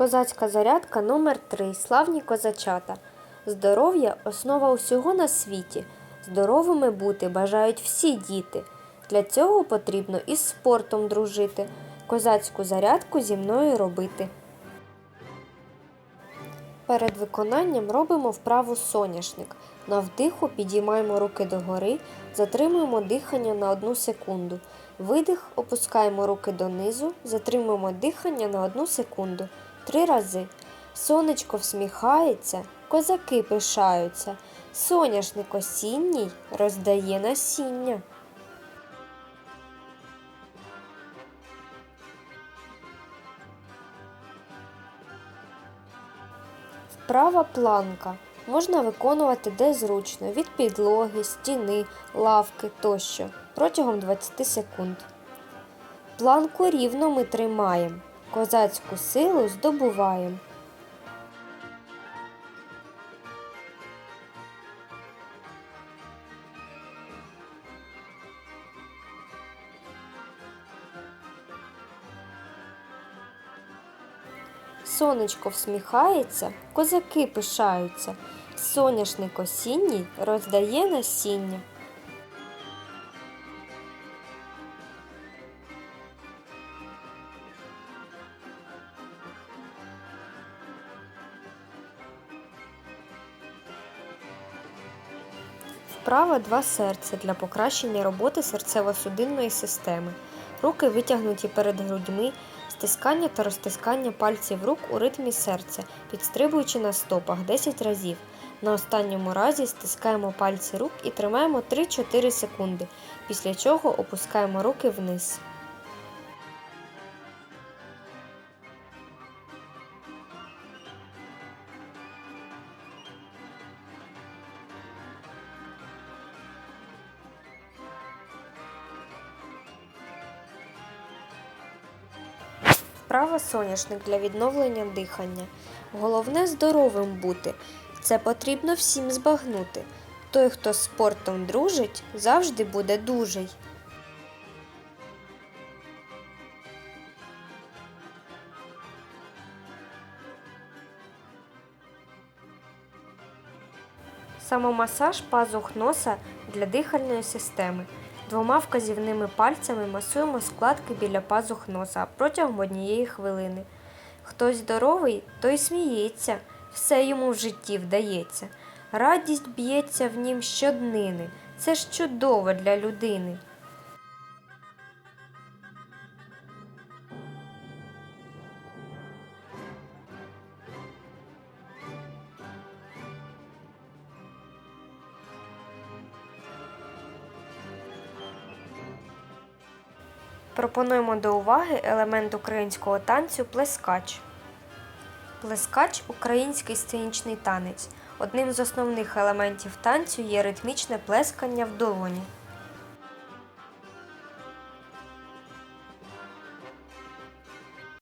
Козацька зарядка номер 3 Славні козачата. Здоров'я основа усього на світі. Здоровими бути бажають всі діти. Для цього потрібно із спортом дружити, козацьку зарядку зі мною робити. Перед виконанням робимо вправу соняшник. На вдиху підіймаємо руки догори, затримуємо дихання на 1 секунду. Видих, опускаємо руки донизу, затримуємо дихання на 1 секунду. Три рази. Сонечко всміхається, козаки пишаються. Соняшник осінній роздає насіння. Вправа планка. Можна виконувати де зручно від підлоги, стіни, лавки тощо протягом 20 секунд. Планку рівно ми тримаємо. Козацьку силу здобуваємо. Сонечко всміхається, козаки пишаються. Соняшник осінній роздає насіння. Вправа два серця для покращення роботи серцево-судинної системи. Руки витягнуті перед грудьми, стискання та розтискання пальців рук у ритмі серця, підстрибуючи на стопах 10 разів. На останньому разі стискаємо пальці рук і тримаємо 3-4 секунди, після чого опускаємо руки вниз. Вправа соняшник для відновлення дихання. Головне здоровим бути. Це потрібно всім збагнути. Той, хто з спортом дружить, завжди буде дужий. Самомасаж пазух носа для дихальної системи. Двома вказівними пальцями масуємо складки біля пазух носа протягом однієї хвилини. Хтось здоровий, той сміється, все йому в житті вдається. Радість б'ється в нім щоднини. Це ж чудово для людини. Пропонуємо до уваги елемент українського танцю плескач. Плескач український сценічний танець. Одним з основних елементів танцю є ритмічне плескання в долоні.